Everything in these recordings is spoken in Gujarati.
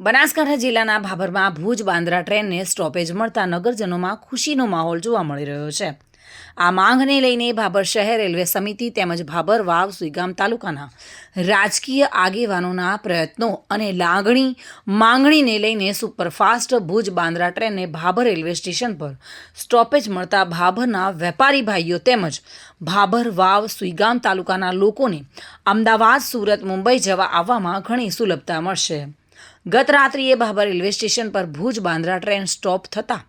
બનાસકાંઠા જિલ્લાના ભાભરમાં ભુજ બાંદ્રા ટ્રેનને સ્ટોપેજ મળતા નગરજનોમાં ખુશીનો માહોલ જોવા મળી રહ્યો છે. આ માંગને લઈને ભાભર શહેર રેલવે સમિતિ તેમજ ભાભર વાવ સુઈગામ તાલુકાના રાજકીય આગેવાનોના પ્રયત્નો અને લાગણી માંગણીને લઈને સુપરફાસ્ટ ભુજ બાંદ્રા ટ્રેનને ભાભર રેલવે સ્ટેશન પર સ્ટોપેજ મળતા ભાભરના વેપારી ભાઈઓ તેમજ ભાભર વાવ સુઈગામ તાલુકાના લોકોને અમદાવાદ, સુરત, મુંબઈ જવા આવવામાં ઘણી સુલભતા મળશે. ગત રાત્રિએ ભાભર રેલવે સ્ટેશન પર ભુજ બાંદ્રા ટ્રેન સ્ટોપ થતાં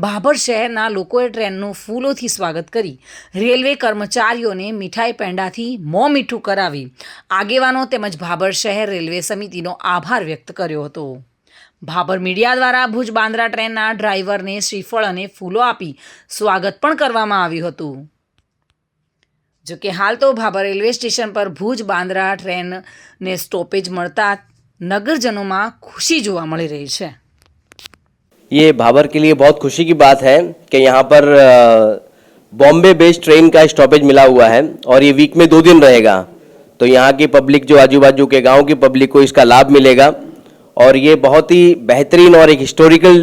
ભાભર શહેરના લોકોએ ટ્રેનનું ફૂલોથી સ્વાગત કરી રેલવે કર્મચારીઓને મીઠાઈ પેંડાથી મોં મીઠું કરાવી આગેવાનો તેમજ ભાભર શહેર રેલવે સમિતિનો આભાર વ્યક્ત કર્યો હતો. ભાભર મીડિયા દ્વારા ભુજ બાંદ્રા ટ્રેનના ડ્રાઈવરને શ્રીફળ અને ફૂલો આપી સ્વાગત પણ કરવામાં આવ્યું હતું. જોકે હાલ તો ભાભર રેલવે સ્ટેશન પર ભુજ બાંદ્રા ટ્રેનને સ્ટોપેજ મળતા નગરજનોમાં ખુશી જોવા મળી રહી છે ये भाबर के लिए बहुत खुशी की बात है कि यहाँ पर अ, बॉम्बे बेस्ड ट्रेन का स्टॉपेज मिला हुआ है और ये वीक में दो दिन रहेगा तो यहाँ की पब्लिक जो आजू बाजू के गांव की पब्लिक को इसका लाभ मिलेगा और ये बहुत ही बेहतरीन और एक हिस्टोरिकल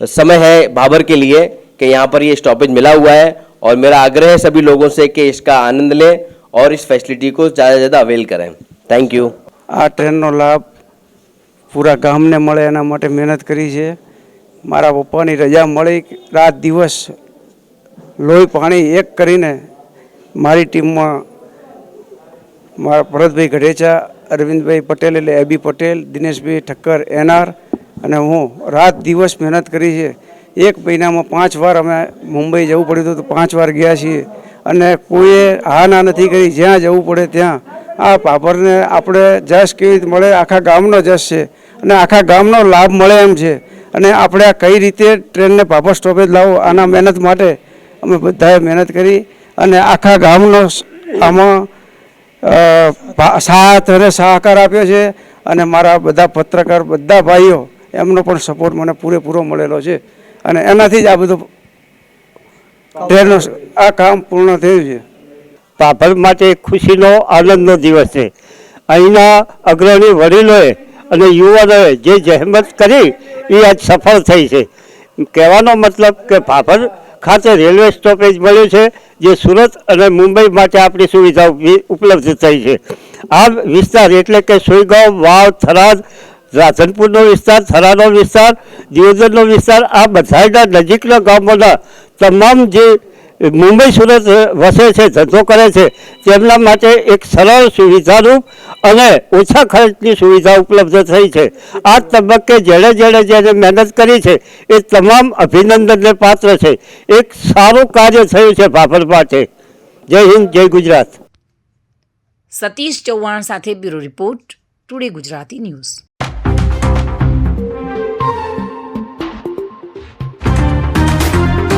समय है भाबर के लिए कि यहाँ पर ये स्टॉपेज मिला हुआ है और मेरा आग्रह है सभी लोगों से कि इसका आनंद लें और इस फैसिलिटी को ज़्यादा से ज़्यादा अवेल करें थैंक यू આ ટ્રેનનો લાભ પૂરા ગામને મળે એના માટે મહેનત કરી છે. મારા પપ્પાની રજા મળી, રાત દિવસ લોહી પાણી એક કરીને મારી ટીમમાં મારા ભરતભાઈ ગઢેચા, અરવિંદભાઈ પટેલ એટલે A B Patel, Dineshbhai Thakkar N R અને હું રાત દિવસ મહેનત કરી છે. એક મહિનામાં પાંચ વાર અમે મુંબઈ જવું પડ્યું હતું તો પાંચ વાર ગયા છીએ. અને કોઈએ હા ના નથી કરી, જ્યાં જવું પડે ત્યાં આ પાપરને આપણે જશ કેવી રીતે મળે? આખા ગામનો જશ છે. અને આખા ગામનો લાભ મળે એમ છે. અને આપણે આ કઈ રીતે ટ્રેનને પાપર સ્ટોપેજ લાવો આના મહેનત માટે અમે બધાએ મહેનત કરી. અને આખા ગામનો આમાં સાથ અને સહકાર આપ્યો છે. અને મારા બધા પત્રકાર, બધા ભાઈઓ, એમનો પણ સપોર્ટ મને પૂરેપૂરો મળેલો છે. અને એનાથી જ આ બધું ટ્રેનનું આ કામ પૂર્ણ થયું છે. પાપર માટે ખુશીનો આનંદનો દિવસ છે. અહીંના અગ્રણી વડીલોએ અને યુવાનોએ જે જહેમત કરી, એ આજ સફળ થઈ છે. કહેવાનો મતલબ કે પાપર ખાતે રેલવે સ્ટોપેજ મળ્યું છે, જે સુરત અને મુંબઈ માટે આપણી સુવિધા ઉપલબ્ધ થઈ છે. આ વિસ્તાર એટલે કે સુઈગાંવ, વાવ, થરાદ, રાધનપુરનો વિસ્તાર, થરાનો વિસ્તાર, દિયોદરનો વિસ્તાર, આ બધાના નજીકના ગામોના તમામ જે મુંબઈ સુરત વસે છે, ધંધો કરે છે, તેમના માટે એક સરળ સુવિધારૂપ અને ઓછા ખર્ચની સુવિધા ઉપલબ્ધ થઈ છે. આ તબક્કે જેણે જેણે જેણે મહેનત કરી છે, એ તમામ અભિનંદનને પાત્ર છે. એક સારું કાર્ય થયું છે ભાભર માટે જય હિન્દ, જય ગુજરાત. સતીશ ચૌહાણ સાથે bureau report, today Gujarati news.